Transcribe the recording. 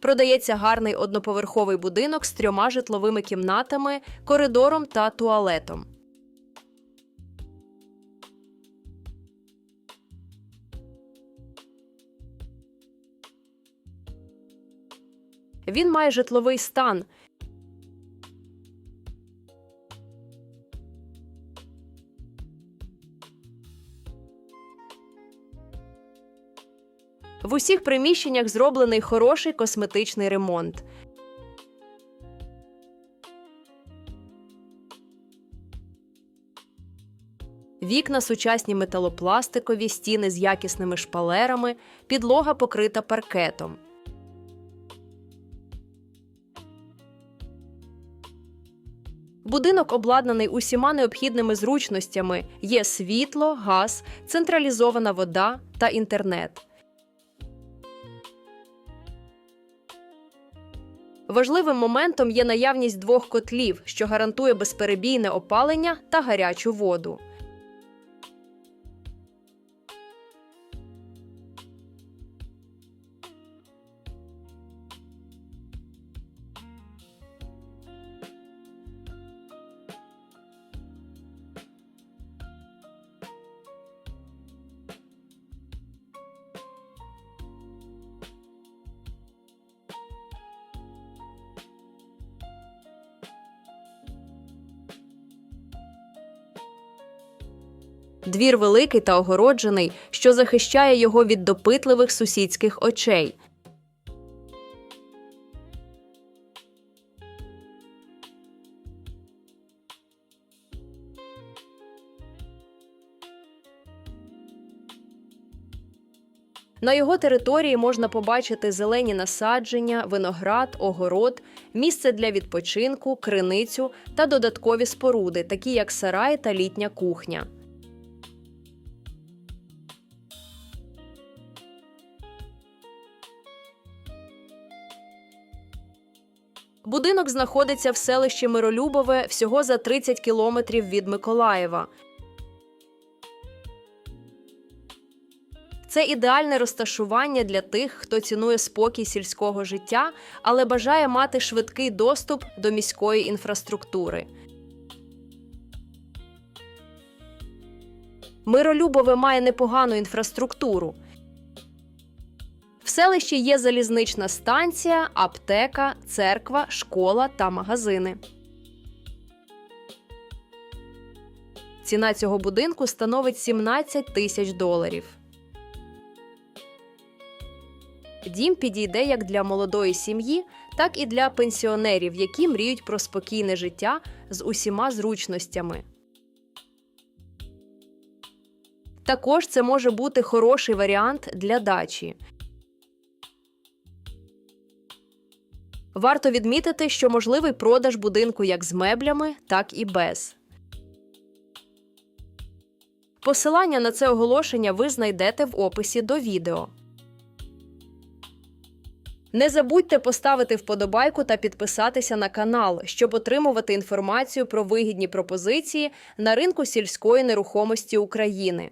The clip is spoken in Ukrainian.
продається гарний одноповерховий будинок з трьома житловими кімнатами, коридором та туалетом. Він має житловий стан. В усіх приміщеннях зроблений хороший косметичний ремонт. Вікна сучасні металопластикові, стіни з якісними шпалерами, підлога покрита паркетом. Будинок обладнаний усіма необхідними зручностями: є світло, газ, централізована вода та інтернет. Важливим моментом є наявність двох котлів, що гарантує безперебійне опалення та гарячу воду. Двір великий та огороджений, що захищає його від допитливих сусідських очей. На його території можна побачити зелені насадження, виноград, огород, місце для відпочинку, криницю та додаткові споруди, такі як сарай та літня кухня. Будинок знаходиться в селищі Миролюбове всього за 30 кілометрів від Миколаєва. Це ідеальне розташування для тих, хто цінує спокій сільського життя, але бажає мати швидкий доступ до міської інфраструктури. Миролюбове має непогану інфраструктуру. Селищі є залізнична станція, аптека, церква, школа та магазини. Ціна цього будинку становить 17 тисяч доларів. Дім підійде як для молодої сім'ї, так і для пенсіонерів, які мріють про спокійне життя з усіма зручностями. Також це може бути хороший варіант для дачі. Варто відмітити, що можливий продаж будинку як з меблями, так і без. Посилання на це оголошення ви знайдете в описі до відео. Не забудьте поставити вподобайку та підписатися на канал, щоб отримувати інформацію про вигідні пропозиції на ринку сільської нерухомості України.